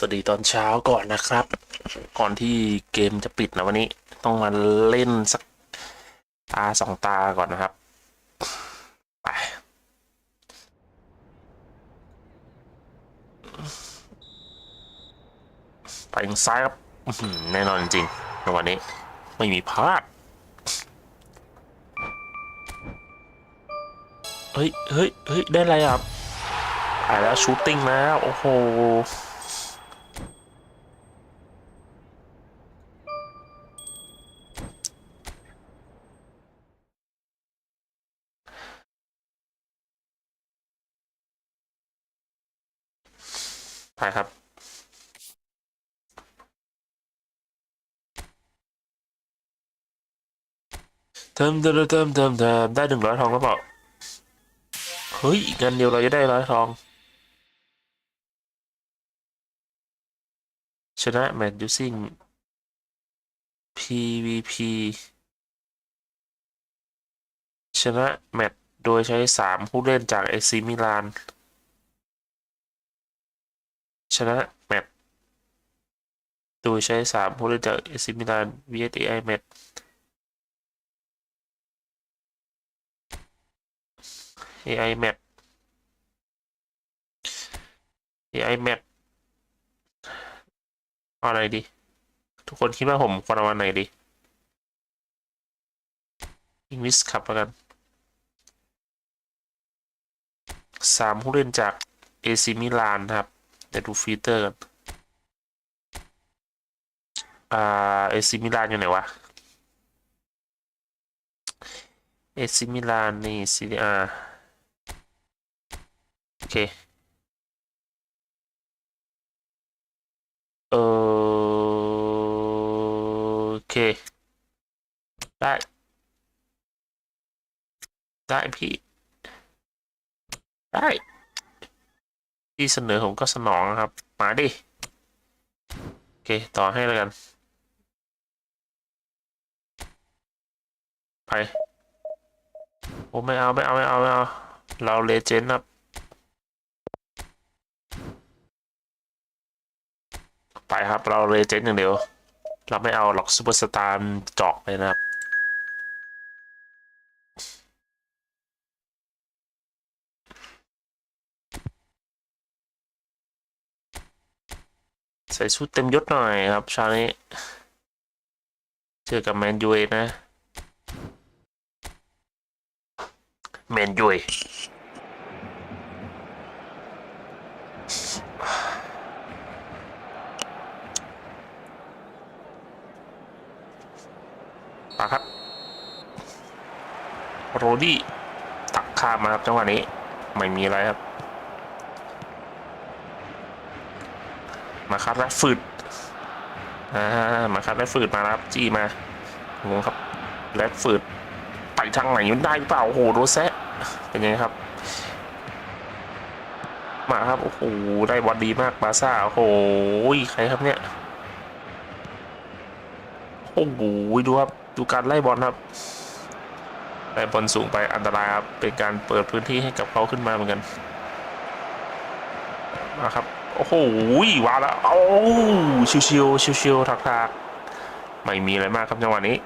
สวัสดีตอนเช้าก่อนนะครับ ก่อนที่เกมจะปิดนะวันนี้ ต้องมาเล่นสักตาสองตาก่อนนะครับ ไป ไปทางซ้ายครับแน่นอนจริงในวันนี้ไม่มีพลาด เฮ้ยเฮ้ยเฮ้ยได้อะไรอะไปแล้วชูตติ้งแล้ว โอ้โห ไปครับ เติมเติมเติมเติมเติมได้หนึ่งร้อยทองแล้วเปล่า เฮ้ย อีกอันเดียวเราจะได้ร้อยทอง ชนะแมตช์ using PVP ชนะแมตช์โดยใช้สามผู้เล่นจาก AC มิลาน ชนะแมตช์โดยใช้สามผู้เล่นจาก AC มิลาน vs AI แมตช์ AI แมตช์ AI แมตช์เอาอะไรดี ทุกคนคิดว่าผมควรเอาอันไหนดี English ขับแล้วกันสามผู้เล่นจาก AC มิลานครับ เดี๋ยวดูฟีเตอร์กันอ่า AC มิลานอยู่ไหนวะ AC มิลานนี่ CDR โอเคเออโอเค ได้ ได้พี่ ได้ ที่เสนอผมก็สนองนะครับ มาดิ โอเค ต่อให้แล้วกันไปโอ้ไม่เอา ไม่เอา ไม่เอา ไม่เอา เราเลเจนด์ครับ ไปครับเราเลเจนด์อย่างเดียว เราไม่เอาหรอกซูเปอร์สตาร์เจาะเลยนะครับ ใส่ชุดเต็มยศหน่อยครับเช้านี้ เจอกับแมนยูเองนะ แมนยูเองมาครับ โรดี้ตักข้ามมาครับจังหวะนี้ ไม่มีอะไรครับ มาคัดและฝืดอ่ามาคัดและฝืดมาครับจี้มางงครับและฝืดไปทางไหนมันได้หรือเปล่าโอ้โหโดนแซะเป็นยังไงครับ มาครับโอ้โหได้บอลดีมากบาซ่าโอ้โหใครครับเนี่ยโอ้โหดูครับดูการไล่บอลครับไล่บอลสูงไปอันตรายครับเป็นการเปิดพื้นที่ให้กับเขาขึ้นมาเหมือนกันมาครับ โอ้โหว้าแล้วโอ้ชิวชิวชิวชิวๆทักทากๆไม่มีอะไรมากครับจังหวะนี้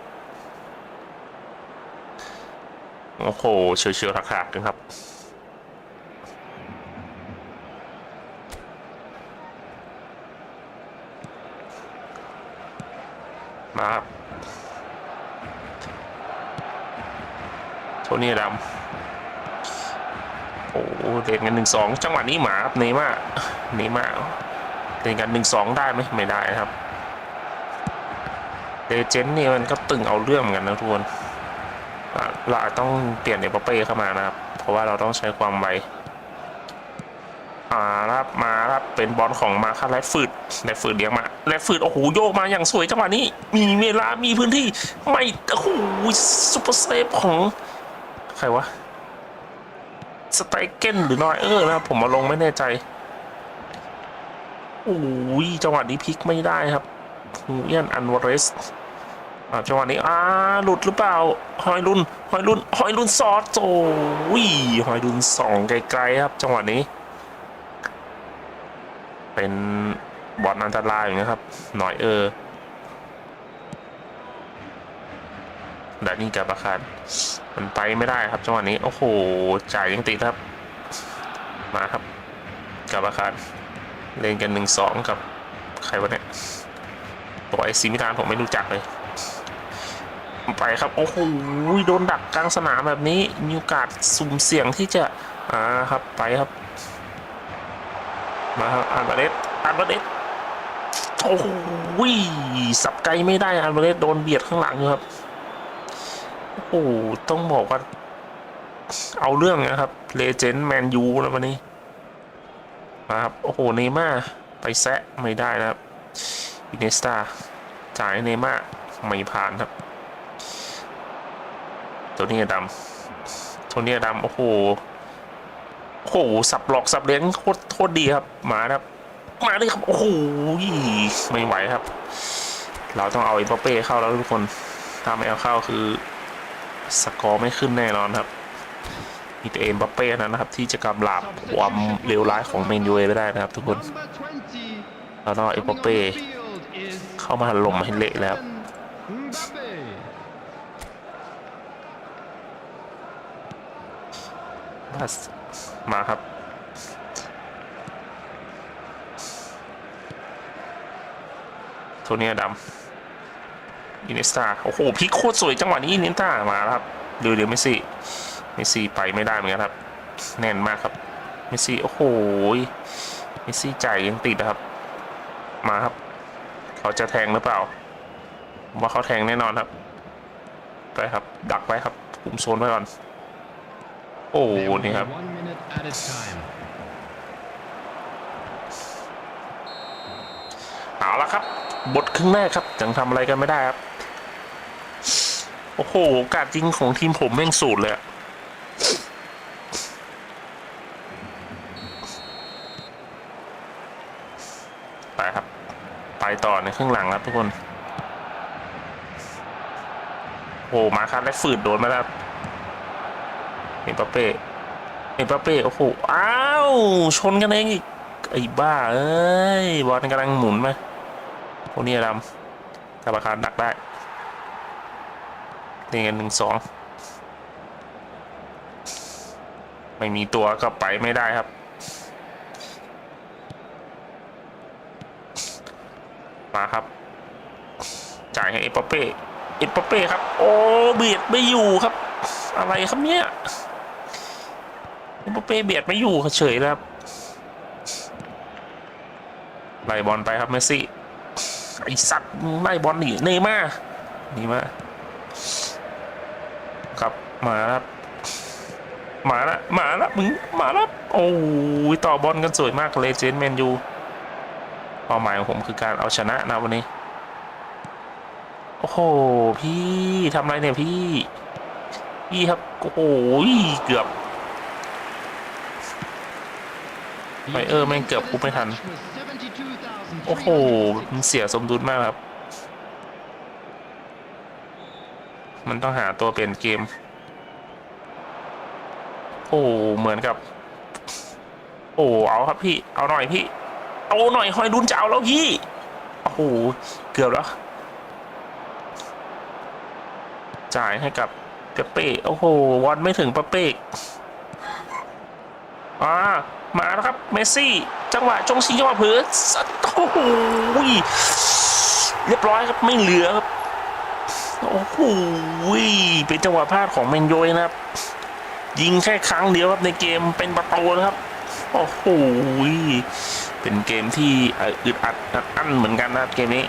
โอ้โหชิวชิวๆทักทากๆนะครับมาครับโทนี่ดำโอ้โหเล่นกันหนึ่งสองจังหวะนี้หมาเนม่า เนม่าเล่นกันหนึ่งสองได้ไหมไม่ได้ครับเดเจนต์นี่มันก็ตึงเอาเรื่องเหมือนกันนะทุกคนเราอาจต้องเปลี่ยนเอเปเป้เข้ามานะครับ เพราะว่าเราต้องใช้ความไวอ่าครับมาครับเป็นบอลของมาคัสไลฟ์ฟืดไลฟ์ฟืดเลี้ยงมาไลฟ์ฟืดโอ้โหโยกมาอย่างสวยจังหวะนี้ มีเวลามีพื้นที่ไม่โอ้โหซุปเปอร์เซฟของใครวะสไตเกนหรือนอยเออร์นะครับผมมาลงไม่แน่ใจ โอ้ยจังหวะนี้พลิกไม่ได้ครับฮูเอียนอันวาเรสจังหวะนี้อ่าหลุดหรือเปล่า หอยลุนหอยลุนหอยลุนซอสโอ้ยหอยลุนสองไกลๆครับ จังหวะนี้ เป็นบอลอันตรายอยู่นะครับ หน่อยเออดานี่กับอาคารมันไปไม่ได้ครับ จังหวะนี้ โอ้โห จ่ายยังติดครับ มาครับกับอาคาร เล่นกันหนึ่งสองกับใครวะเนี่ยตัวไอซีมิลานผมไม่รู้จักเลยไปครับ โอ้โหโดนดักกลางสนามแบบนี้ มีโอกาสสุ่มเสี่ยงที่จะ อ่าครับไปครับ มาครับอันบาเลสอันบาเลสโอ้โหสับไกลไม่ได้อันบาเลสโดนเบียดข้างหลังอยู่ครับ โอ้โหต้องบอกว่า เอาเรื่องนะครับเลเจนด์แมนยูนะวันนี้ ครับ โอ้โห เนย์ม่าไปแซะไม่ได้นะครับ อินเนสตาจ่ายเนย์ม่าไม่ผ่านครับ ตัวนี้ดำตัวนี้ดำโอ้โห โอ้โห สับหลอกสับเลี้ยงโคตรโคตรดีครับ มาครับ มาเลยครับ โอ้โห ไม่ไหวครับ เราต้องเอาอิมบัปเป้เข้าแล้วทุกคน ถ้าไม่เอาเข้าคือ สกอร์ไม่ขึ้นแน่นอนครับ มีแต่เอ็มบัปเป้นั้นนะครับ ที่จะกำราบความเลวร้ายของเมนยูเอไปได้นะครับ ทุกคน แล้วก็เอ็มบัปเป้เข้ามาถล่มให้เละแล้วมาสมาครับโทนียดำอินเนสตาโอ้โหพิกโคตรสวยจังหวะนี้อินเนสตามาแล้วครับเดี๋ยวเดี๋ยวเมสซี่ เมสซี่ไปไม่ได้เหมือนกันครับ แน่นมากครับเมสซี่โอ้โหเมสซี่จ่ายยังติดนะครับ มาครับ เขาจะแทงหรือเปล่า ว่าเขาแทงแน่นอนครับ ไปครับ ดักไว้ครับคุมโซนไว้ก่อน โอ้โหนี่ครับเอาละครับ บทครึ่งแรกครับยังทำอะไรกันไม่ได้ครับ โอ้โหโอกาสจริงของทีมผมแม่งสูตรเลยอะไปครับ ไป ต่อในครึ่งหลังครับทุกคนโอ้โหมาคัดและฝืดโดนมาแล้วครับเอ็มบัปเป้เอ็มบัปเป้โอ้โหอ้าวชนกันเองอีกไอ้บ้าเอ้ยบอลกำลังหมุนมาโอ้นี่ดำกรรมการดักได้นี่กันหนึ่งสองไม่มีตัวก็ไปไม่ได้ครับ มาครับ จ่ายให้เอปเป้เอปเป้ครับ โอ้เบียดไม่อยู่ครับ อะไรครับเนี่ยเอปเป้เบียดไม่อยู่เฉยแล้วครับไล่บอลไปครับเมสซี่ไอสัตว์ไล่บอลหนีเนย์มาร์นี่มาครับมาครับมาล้วมาล้วมึงมาล้วโอ้ยต่อบอลกันสวยมากเลเจนด์แมนยู เป้าหมายของผมคือการเอาชนะนะวันนี้ โอ้โห พี่ทำอะไรเนี่ยพี่ พี่ครับ โอ้โหเกือบไปเออแม่งเกือบคุบไม่ทัน โอ้โห มันเสียสมดุลมากครับ มันต้องหาตัวเปลี่ยนเกม โอ้เหมือนกับ โอ้เอาครับพี่ เอาหน่อยพี่ เอาหน่อยหอยดุนจะเอาแล้วพี่ โอ้โห เกือบแล้ว จ่ายให้กับเปเป้ โอ้โหวอนไม่ถึงเปเป้อ่ามาแล้วครับ เมสซี่ จังหวะจงชิงจังหวะเผลอสัตโอ้โหเรียบร้อยครับไม่เหลือครับ โอ้โหเป็นจังหวะพลาดของแมนโยยนะครับ ยิงแค่ครั้งเดียวครับในเกมเป็นประตูนะครับ โอ้โห เป็นเกมที่อึดอัดอัดอั้นเหมือนกันนะครับเกมนี้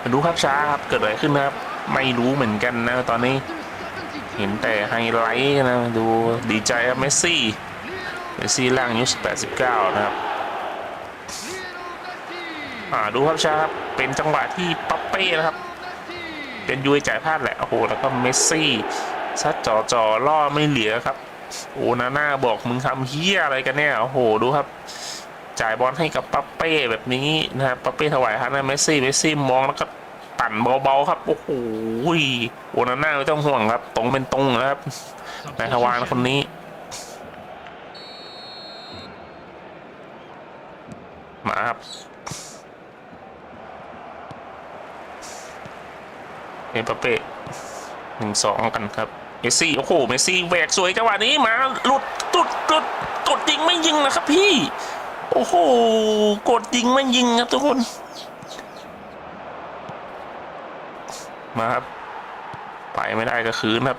มาดูครับช้าครับเกิดอะไรขึ้นนะครับ ไม่รู้เหมือนกันนะตอนนี้ เห็นแต่ไฮไลท์นะดูดีใจครับเมสซี่เมสซี่ล่างอายุ89นะครับอ่าดูครับช้าครับเป็นจังหวะที่ปัปเป้นะครับ เป็นยูไอจ่ายพลาดแหละโอ้โหแล้วก็เมสซี่ซัดจ่อจ่อล่อไม่เหลือครับ โอ้นาน่าบอกมึงทำเฮี้ยอะไรกันเนี่ย โอ้โห ดูครับ จ่ายบอลให้กับปัปเป้แบบนี้นะครับปัปเป้ถวายให้นะเมสซี่ เมสซี่มองแล้วก็ปั่นเบาๆครับ โอ้โหโอ้นาน่าไม่ต้องห่วงครับ ตรงเป็นตรงนะครับนายทวารคนนี้มาครับเอ็ปเป้หนึ่งสองกันครับ มสซี่โอ้โหเมสซี่แหวกสวยจังหวะนี้มาหลุดตุดตุดกดยิงไม่ยิงนะครับพี่ โอ้โหกดยิงไม่ยิงครับทุกคน มาครับ ไปไม่ได้ก็คืนครับ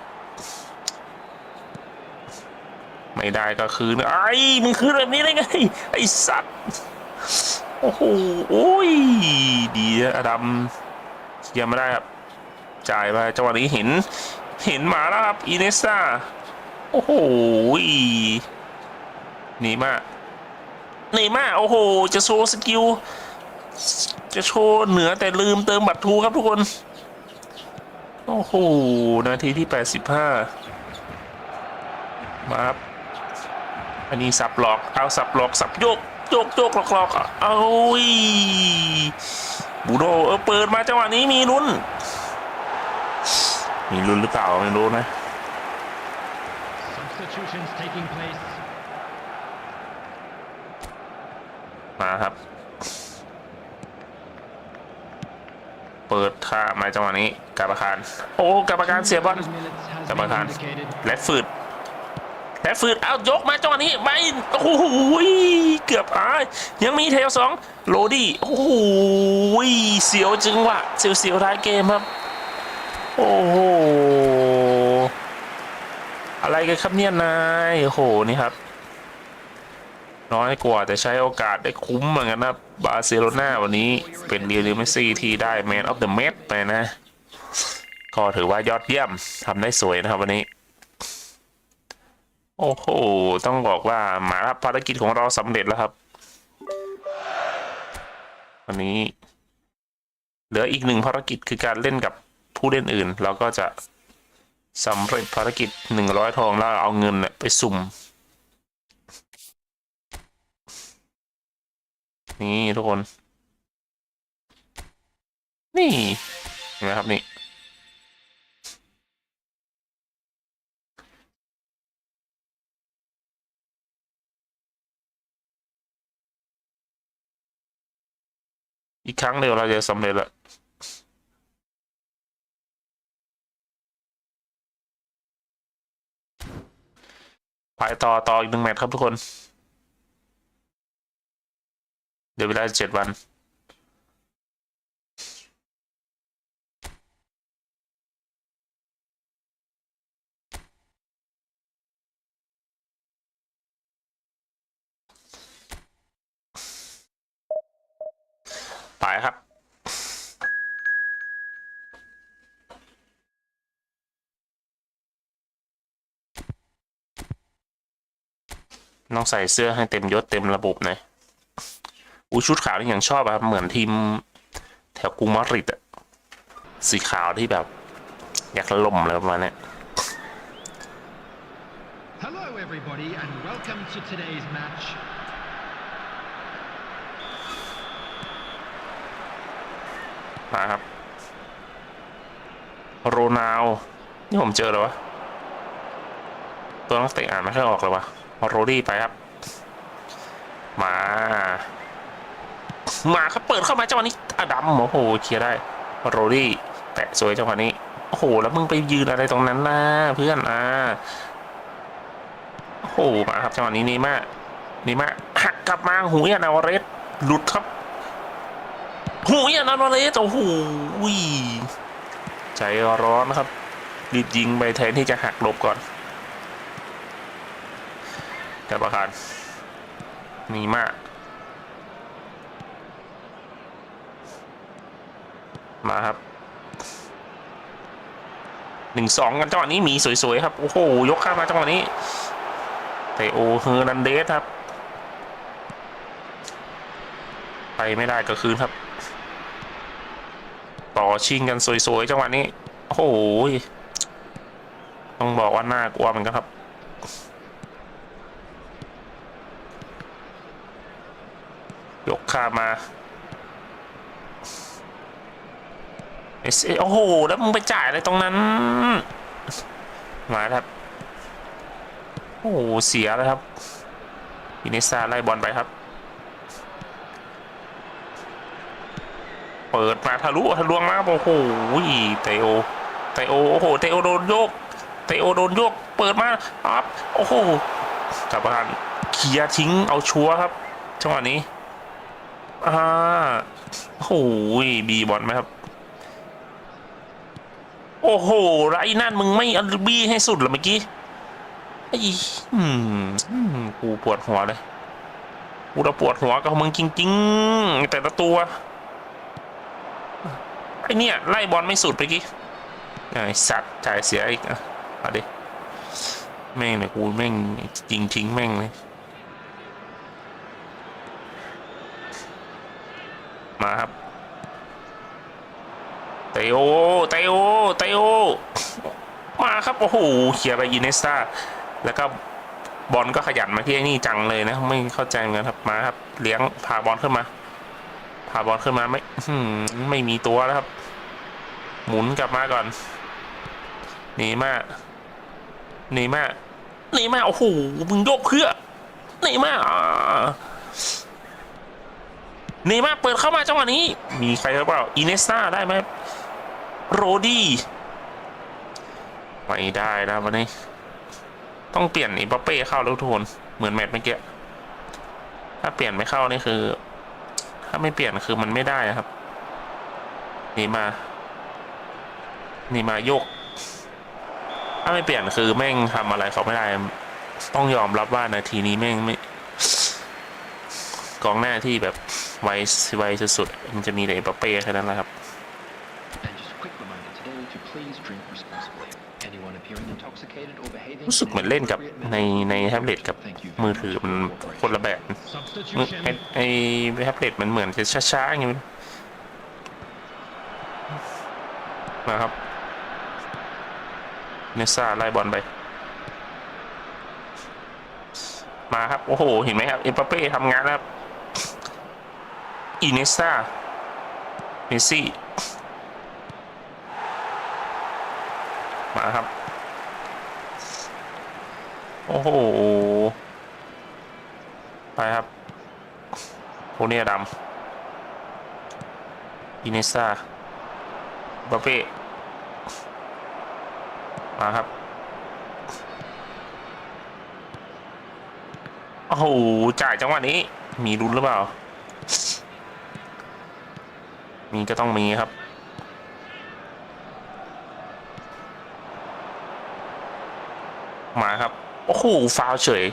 ไม่ได้ก็คืนไอ้มึงคืนแบบนี้ได้ไงไอ้สัตว์โอ้โหโอ้ยดีนะอดัมเคลียร์ไม่ได้ครับจ่ายไปจังหวะนี้เห็น เห็นหมาแล้วครับ อีเนสตาโอ้โหหนีมาหนีมาโอ้โห จะโชว์สกิล จะโชว์เหนือแต่ลืมเติมบัตรทูครับทุกคน โอ้โห นาทีที่ 85 มาครับอันนี้สับหลอก เอาสับหลอก สับโยกโยกโยกหลอกหลอกเอาอุ้ยบูโดเออเปิดมาจังหวะนี้มีลุ้น มีลุ้นหรือเปล่าไม่รู้นะ Substitutions taking place. มาครับ เปิดท่ามาจังหวะนี้กรรมการโอ้กรรมการเสียบอล Minutes has กรรม been การ indicated. และฝืดและฝืดเอายกมาจังหวะนี้ไปโอ้โหเกือบอายยังมีเทลสองโรดี้โอ้โหเสียวจังหวะเสียวเสียวๆท้ายเกมครับ โอ้โห อะไรกันครับเนี่ยนายโอ้โหนี่ครับ น้อยกว่าแต่ใช้โอกาสได้คุ้มเหมือนกันนะบาร์เซโลนาวันนี้เป็นเรียลเมสซี่ที่ได้แมนออฟเดอะเมสไปนะ ก็ถือว่ายอดเยี่ยมทำได้สวยนะครับวันนี้ โอ้โห ต้องบอกว่าหมารับภารกิจของเราสำเร็จแล้วครับ วันนี้ เหลืออีกหนึ่งภารกิจคือการเล่นกับผู้เล่นอื่น เราก็จะ สำเร็จภารกิจหนึ่งร้อยทองแล้วเอาเงินเนี่ยไปสุ่ม นี่ทุกคน นี่เห็นไหมครับนี่อีกครั้งเดียวเราจะสำเร็จแล้ว ไปต่อต่ออีกหนึ่งแมตช์ครับทุกคน เดี๋ยวเวลาเจ็ดวันไปครับ ต้องใส่เสื้อให้เต็มยศเต็มระบบหน่อยอูชุดขาวที่อย่างชอบอะครับเหมือนทีมแถวกรุงมาดริดอะสีขาวที่แบบ อยากล่มอะไรประมาณเนี้ย Hello, everybody, and welcome to today's match. มาครับ โรนาวนี่ผมเจอเลยวะ ตัวนักเตะอ่านไม่ค่อยออกเลยวะ โรดี้ไปครับ มา มาครับเปิดเข้ามาจังหวะนี้อดัมโอ้โหเคลียร์ได้โรดี้แตะสวยจังหวะนี้โอ้โหแล้วมึงไปยืนอะไรตรงนั้นนะเพื่อนอ่าโอ้โหมาครับจังหวะนี้นี่มากนี่มากหักกลับมาหูยานาวเรสหลุดครับหูยานาวเรสโอ้โหใจร้อนนะครับรีบยิงไปแทนที่จะหักหลบก่อน กรรมการนีมากมาครับหนึ่งสองกันจังหวะนี้มีสวยๆครับ โอ้โห ยกข้ามมาจังหวะนี้เตโอเฮอร์นันเดสครับ ไปไม่ได้ก็คืนครับ ต่อชิงกันสวยๆจังหวะนี้ โอ้โหต้องบอกว่าน่ากลัวเหมือนกันครับ ยกข้ามมาเอสโอ้โห แล้วมึงไปจ่ายอะไรตรงนั้น มาแล้วครับ โอ้โห เสียแล้วครับอินิซาไล่บอลไปครับ เปิดมาทะลุทะลวงมาโอ้โหเตโอเตโอโอ้โหเตโอโดนโยกเตโอโดนโยก เปิดมาครับโอ้โหกลับบ้านเคลียร์ทิ้งเอาชัวร์ครับจังหวะนี้ อ่าโอ้โหบีบอลไหมครับ โอ้โห้ไอ้นั่นมึงไม่เอาบี้ให้สุดเหรอเมื่อกี้ไอ้อืมกูปวดหัวเลยกูจะปวดหัวกับมึงจริงๆ แต่ละตัวไอเนี่ยไล่บอลไม่สุดไปกี้ไอสัตว์จ่ายเสียอีกอะเอาดิแม่งเนี่ยกูแม่งจริงทิ้งแม่งเลย มาครับเตโอเตโอเตโอมาครับโอ้โหเคลียไปอินเนสตาแล้วก็บอลก็ขยันมาที่ไอ้นี่จังเลยนะ ไม่เข้าใจเหมือนกันครับมาครับ เลี้ยงพาบอลขึ้นมาพาบอลขึ้นมาไม่ไม่มีตัวแล้วครับ หมุนกลับมาก่อนหนีมาหนีมาหนีมาโอ้โหมึงโยกเพื่อหนีมา อ่าหนีมาเปิดเข้ามาจังหวะนี้ มีใครหรือเปล่าอินเนสตาได้ไหมโรดี้ไม่ได้นะวันนี้ ต้องเปลี่ยนอีบัปเป้เข้าแล้วทุกคนเหมือนแมตช์เมื่อกี้ถ้าเปลี่ยนไม่เข้านี่คือ ถ้าไม่เปลี่ยนคือมันไม่ได้นะครับ นี่มา นี่มายก ถ้าไม่เปลี่ยนคือแม่งทำอะไรเขาไม่ได้ ต้องยอมรับว่านาทีนี้แม่งไม่กองหน้าที่แบบ ไวไวสุดๆมันจะมีแต่เอ็มบัปเป้แค่นั้นแหละครับ And just a quick reminder today to please drink responsibly. Anyone appearing intoxicated or behaving รู้สึกเหมือนเล่นกับในในแท็บเล็ตกับมือถือมันคนละแบบมือ Substitution. ไอไอแท็บเล็ตมันเหมือนจะช้าๆอย่างงี้นะครับเนซ่าไล่บอลไป มาครับ โอ้โห เห็นไหมครับเอ็มปาเป้ทำงานแล้วครับ อินเนซ่าเมสซี่ มาครับ โอ้โห ไปครับโคเนียดำอินเนซ่าบาเป้มาครับ โอ้โห จ่ายจังหวะนี้ มีรุนหรือเปล่า มีก็ต้องมีครับ มาครับ โอ้โหฟาวเฉย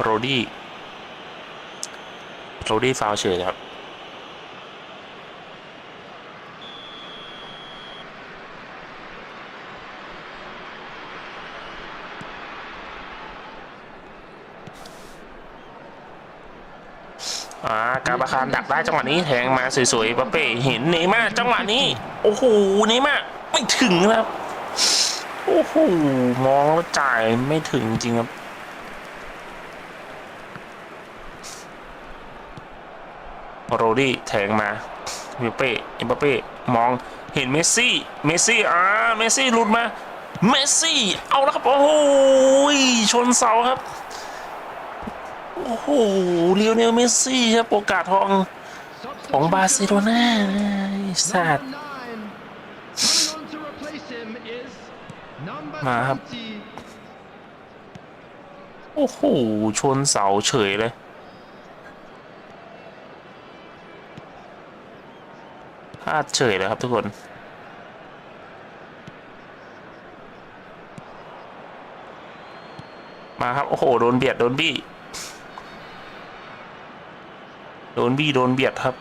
โรดี้โรดี้ฟาวเฉยครับาการประคานดักได้จังหวะนี้แทงมาสวยๆปาเป้เห็นเนย์มาจังหวะนี้ โอ้โหเนย์มาไม่ถึงครับโอ้โหมองแล้วจ่ายไม่ถึงจริงครับโรดี้แทงมาเมเป้เอ็มบัปเป้มองเห็นเมสซี่ เมสซี่ อ่า เมสซี่หลุดมา เมสซี่ เอาแล้วครับ โอ้โหชนเสาครับ อ้โหเลียวเนลเมสซี่ครับโอกาสทองของบาร์เซโลนาสัตว์มาครับ โอ้โห ชนเสาเฉยเลยพลาดเฉยเลยครับทุกคนมาครับ โอ้โห โดนเบียด โดนบี้ นบี้โดนเบียดครับ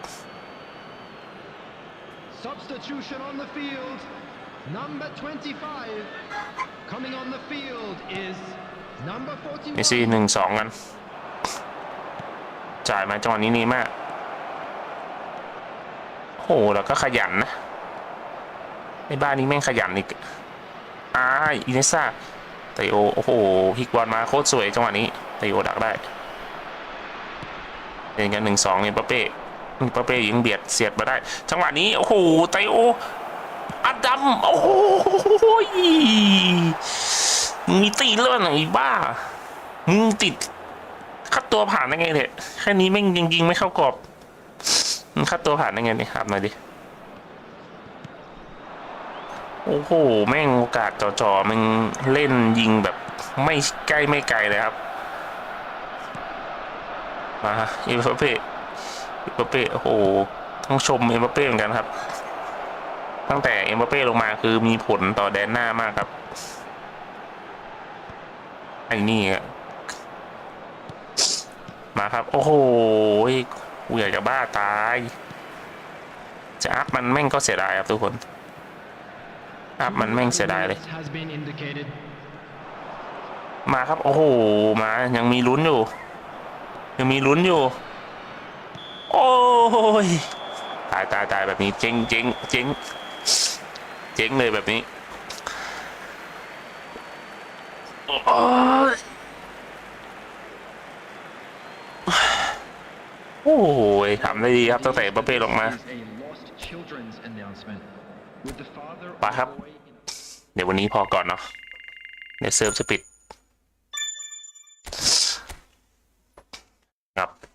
Substitution on the field. Number 25. Coming on the field is number 41. เมสซี่หนึ่งสองกัน จ่ายมาจังหวะนี้นี่มากโหแล้วก็ขยันนะในบ้านนี้แม่งขยันอีกอ่าอินเนซ่าไตโอ โอ้โหพลิกบอลมาโคตรสวยจังหวะนี้ไตโอดักได้ เป็นกันหนึ่งสองเนี่ยปาเป้ปาเป้ยิงเบียดเสียดมาได้ จังหวะนี้ โอ้โหไตโออัดดำโอ้โหมีตีเลื่อนอีบ้ามึงติดคัดตัวผ่านได้ไงเนี่ยแค่นี้แม่งยิงยิงไม่เข้ากรอบมึงคัดตัวผ่านได้ไงเนี่ยครับหน่อยดิโอ้โห แม่งโอกาสจ่อๆมึงเล่นยิงแบบไม่ใกล้ไม่ไกลเลยครับ มาเอ็มบัปเป้เอ็มบัปเป้โอ้โหต้องชมเอ็มบัปเป้เหมือนกันครับ ตั้งแต่เอ็มบัปเป้ลงมาคือมีผลต่อแดนหน้ามากครับไอ้นี่อะมาครับ โอ้โหกูอยากจะบ้าตาย จะอัพมันแม่งก็เสียดายครับทุกคน อัพมันแม่งเสียดายเลย มาครับ โอ้โห มา ยังมีลุ้นอยู่ ยังมีลุ้นอยู่ โอ้ย ตายตายตายแบบนี้เจ๊งเจ๊งเจ๊งเจ๊งเลยแบบนี้โอ้ยโอ้ยทำได้ดีครับตั้งแต่เอ็มบัปเป้ลงมาไปครับ เดี๋ยววันนี้พอก่อนเนาะเดี๋ยวเซิร์ฟจะปิด up.